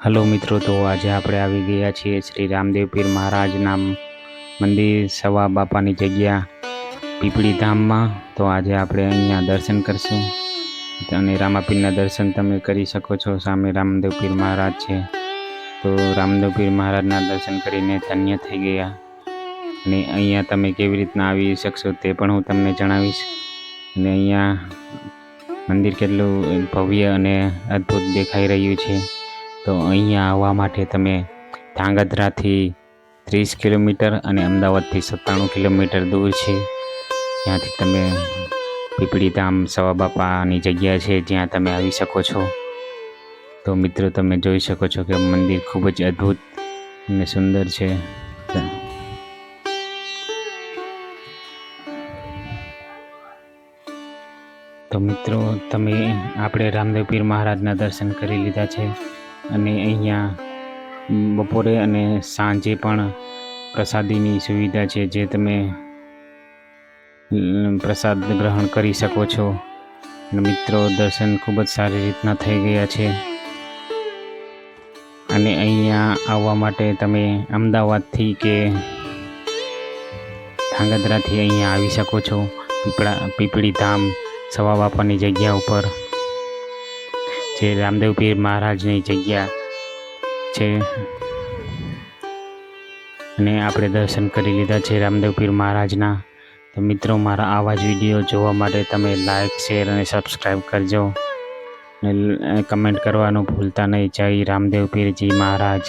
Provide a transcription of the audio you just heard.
Hello મિત્રો, તો આજે આપણે આવી ગયા છીએ શ્રી રામદેવ પીર મહારાજના મંદિર સવા બાપાની જગ્યા પીપળી ધામમાં. તો આજે આપણે અહીંયા દર્શન કરશું. અને રામાપીરના દર્શન તમે કરી શકો છો. સામે રામદેવ પીર મહારાજ છે. તો રામદેવ પીર મહારાજના દર્શન કરીને ધન્ય થઈ ગયા. અને અહીંયા તમે કેવી રીતના આવી શકશો તે પણ હું તમને જણાવીશ. અને અહીંયા મંદિર કેટલું ભવ્ય અને અદ્ભુત દેખાઈ રહ્યું છે. તો અહીંયા આવવા માટે તમે ધાંગધ્રાથી ત્રીસ કિલોમીટર અને અમદાવાદથી સત્તાણું કિલોમીટર દૂર છે. ત્યાંથી તમે પીપળી ધામ સવા બાપાની જગ્યા છે, જ્યાં તમે આવી શકો છો. તો મિત્રો, તમે જોઈ શકો છો કે મંદિર ખૂબ જ અદ્ભુત અને સુંદર છે. તો મિત્રો, તમે આપણે રામદેવ પીર મહારાજના દર્શન કરી લીધા છે. અને અહીંયા બપોરે અને સાંજે પણ પ્રસાદીની સુવિધા છે જે તમે પ્રસાદ ગ્રહણ કરી શકો છો. મિત્રો, દર્શન ખૂબ જ સારી રીતના થઈ ગયા છે. અને અહીંયા આવવા માટે તમે અમદાવાદથી કે ધાંગધ્રાથી અહીંયા આવી શકો છો. પીપળા પીપળી ધામ સવા બાપાની જગ્યા ઉપર. જે રામદેવ પીર મહારાજની જગ્યા છે. અને આપણે દર્શન કરી લીધા છે રામદેવ પીર મહારાજના. તો મિત્રો, મારા આવા જ વીડિયો જોવા માટે તમે લાઈક શેર અને સબસ્ક્રાઈબ કરજો. અને કમેન્ટ કરવાનું ભૂલતા નહીં. જય રામદેવ પીરજી મહારાજ.